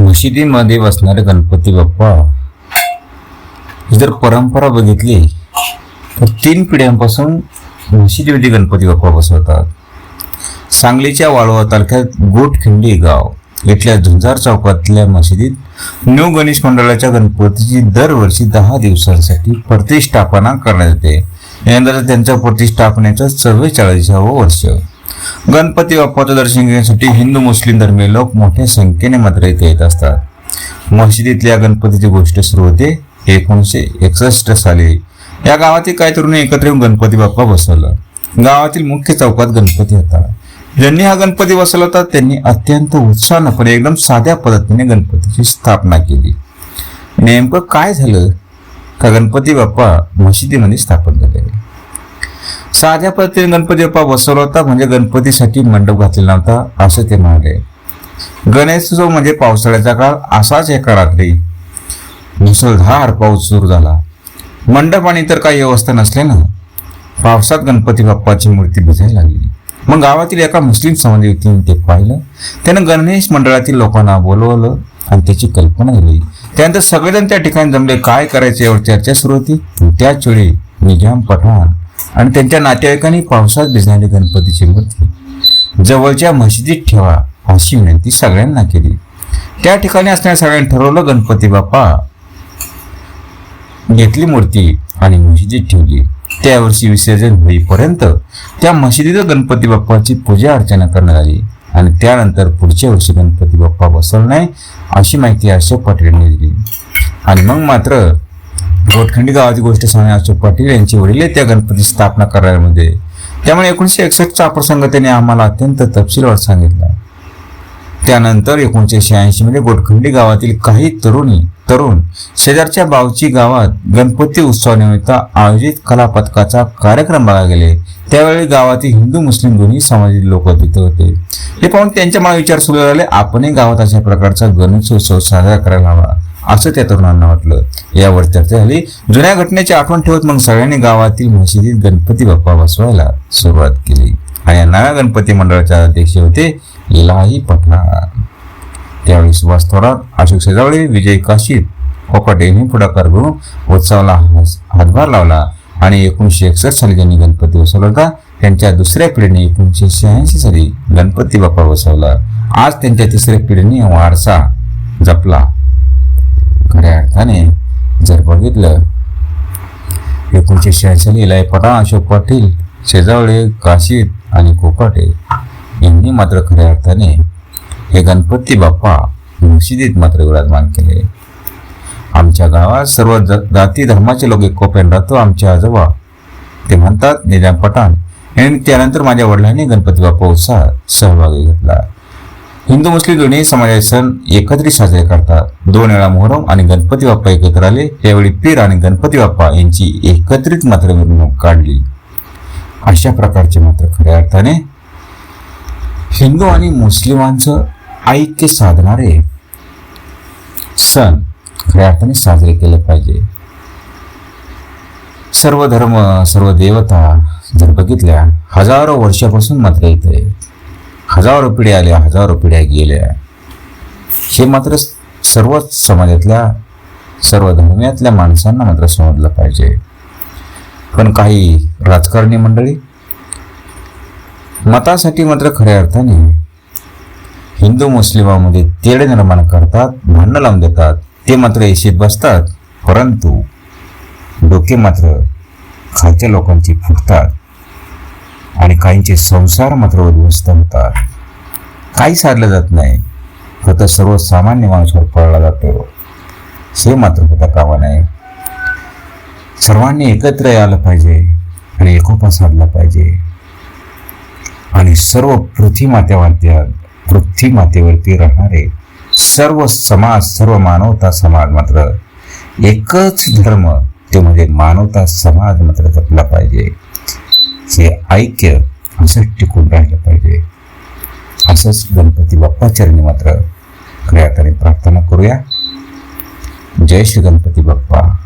मशिदीमध्ये बसणारे गणपती बाप्पा ही जर परंपरा बघितली तर तीन पिढ्यांपासून मशिदीमध्ये गणपती बाप्पा बसवतात. सांगलीच्या वाळवा तालुक्यात गोटखिंडी गाव इथल्या झुंजार चौकातल्या मशिदीत न्यू गणेश मंडळाच्या गणपतीची दरवर्षी दहा दिवसांसाठी प्रतिष्ठापना करण्यात येते. यंदा त्यांच्या प्रतिष्ठापनेचं चव्वेचाळीसावं वर्ष. गणपती बाप्पाचं दर्शन घेण्यासाठी हिंदू मुस्लिम धर्मीय लोक मोठ्या संख्येने मात्र इथे येत असतात. मशिदीतल्या गणपतीची गोष्ट सुरू होते एकोणीसशे एकसष्ट साली. या गावातील काही तरुणी एकत्र येऊन गणपती बाप्पा बसवला. गावातील मुख्य चौकात गणपती होता. ज्यांनी हा गणपती बसवला होता त्यांनी अत्यंत उत्साहानपणे एकदम साध्या पद्धतीने गणपतीची स्थापना केली. नेमकं काय झालं? का गणपती बाप्पा मशिदीमध्ये स्थापन झाले? साध्या पद्धतीने गणपती बाप्पा बसवला होता म्हणजे गणपतीसाठी मंडप घातलेला नव्हता असं ते म्हणाले. गणेशोत्सव म्हणजे पावसाळ्याचा काळ असाच एका रात्री. मुसळधार पाऊस सुरू झाला. मंडप आणि इतर काही व्यवस्था नसल्यानं पावसात गणपती बाप्पाची मूर्ती भिजायला लागली. मग गावातील एका मुस्लिम समाज व्यक्तीने ते पाहिलं. त्यानं गणेश मंडळातील लोकांना बोलवलं आणि त्याची कल्पना दिली त्यानंतर सगळेजण त्या ठिकाणी जमले काय करायचे यावर चर्चा सुरू होती. त्याच वेळी निजाम पठाण आणि त्यांच्या नातेवाईकांनी पावसात भिजणारी गणपतीची मूर्ती. जवळच्या मशिदीत ठेवा अशी विनंती सगळ्यांना केली. त्या ठिकाणी असणाऱ्या सगळ्यांनी ठरवलं गणपती बाप्पा घेतली मूर्ती आणि मशिदीत ठेवली. त्या वर्षी विसर्जन होईपर्यंत त्या मशिदीत गणपती बाप्पाची पूजा अर्चना करण्यात आली आणि त्यानंतर पुढच्या वर्षी गणपती बाप्पा बसवला नाही अशी माहिती अशोक पाटील यांनी दिली. आणि मग मात्र गोटखंडी गावाची गोष्ट सांगणे अशोक पाटील यांचे वडील त्या गणपती स्थापना करायमध्ये. त्यामुळे एकोणीसशे एकसष्टचा प्रसंग त्यांनी आम्हाला अत्यंत तपशीलवार सांगितला. त्यानंतर एकोणीसशे शहाऐंशी मध्ये गोटखंडी गावातील काही तरुणी तरुण शेजारच्या बावची गावात गणपती उत्सवानिमित्त आयोजित कला पथकाचा कार्यक्रम बघायला गेले. त्यावेळी गावातील हिंदू मुस्लिम दोन्ही समाजातील लोक तिथे होते. हे पाहून त्यांच्या मला विचार सुरू झाले. आपणही गावात अशा प्रकारचा गणेशोत्सव साजरा करायला हवा. असं त्या तरुणांना वाटलं. यावर चर्चा झाली. जुन्या घटनेची आठवण ठेवत मग सगळ्यांनी गावातील मशिदीत गणपती बाप्पा बसवायला सुरुवात केली. आणि या नव्या गणपती मंडळाच्या अध्यक्ष होते लाही पटना त्यावेळी सुभाष थोरात अशोक शेजावळे विजय काशीद फोपाटे यांनी पुढाकार घेऊन उत्सवाला हास- हातभार लावला आणि एकोणीसशे एकसष्ट साली ज्यांनी गणपती बसवला होता त्यांच्या दुसऱ्या पिढीने एकोणीसशे शहाऐंशी साली गणपती बाप्पा बसवला. आज त्यांच्या तिसऱ्या पिढीने वारसा जपला. अर्थाने जर बघितलं एकोणीसशे शहाऐंशीला पटा अशोक पाटील शेजावळे काशीद आणि कोकाटे यांनी मात्र खऱ्या अर्थाने हे गणपती बाप्पा मशिदीत मात्र विराजमान केले. आमच्या गावात सर्व ज- जाती धर्माचे लोक एकोप्यान राहतो आमच्या आजोबा. ते म्हणतात निजाम पठाण. आणि त्यानंतर माझ्या वडिलांनी गणपती बाप्पा उत्साहात सहभागी घेतला. हिंदू मुस्लिम दोन्ही समाजाचे सण एकत्रित साजरे करतात. दोन वेळा मोहरम आणि गणपती बाप्पा एकत्र आले. त्यावेळी पीर आणि गणपती बाप्पा यांची एकत्रित मात्र मिरवणूक काढली. अशा प्रकारचे मात्र खऱ्या अर्थाने हिंदू आणि मुस्लिमांचं ऐक्य साधणारे सण खऱ्या अर्थाने साजरे केले पाहिजे. सर्व धर्म सर्व देवता जर बघितल्या हजारो वर्षापासून मात्र इथे हजारो पिढ्या आल्या हजारो पिढ्या गेल्या. हे मात्र सर्वच समाजातल्या सर्व धर्मियातल्या माणसांना मात्र समजलं पाहिजे. पण काही राजकारणी मंडळी मतासाठी मात्र खऱ्या अर्थाने हिंदू मुस्लिमामध्ये तेढ निर्माण करतात भांडणं लावून देतात ते मात्र येशीत बसतात परंतु डोके मात्र खालच्या लोकांची फुटतात. आणि काहींचे संसार मात्र उद्ध्वस्त होतात. काही साधलं जात नाही. फक्त सर्वसामान्य माणसावर पळला जातो. हे मात्र होता कामा नाही सर्वांनी एकत्र यायला पाहिजे आणि एकोपा साधला पाहिजे. आणि सर्व पृथ्वी मातेवरती पृथ्वी मातेवरती राहणारे सर्व समाज सर्व मानवता समाज मात्र एकच धर्म ते म्हणजे मानवता समाज मात्र जपला पाहिजे. जे ऐक्य असं टिकून राहिलं पाहिजे. असंच गणपती बाप्पाचरणी मात्र खऱ्या अर्थाने प्रार्थना करूया. जय श्री गणपती बाप्पा.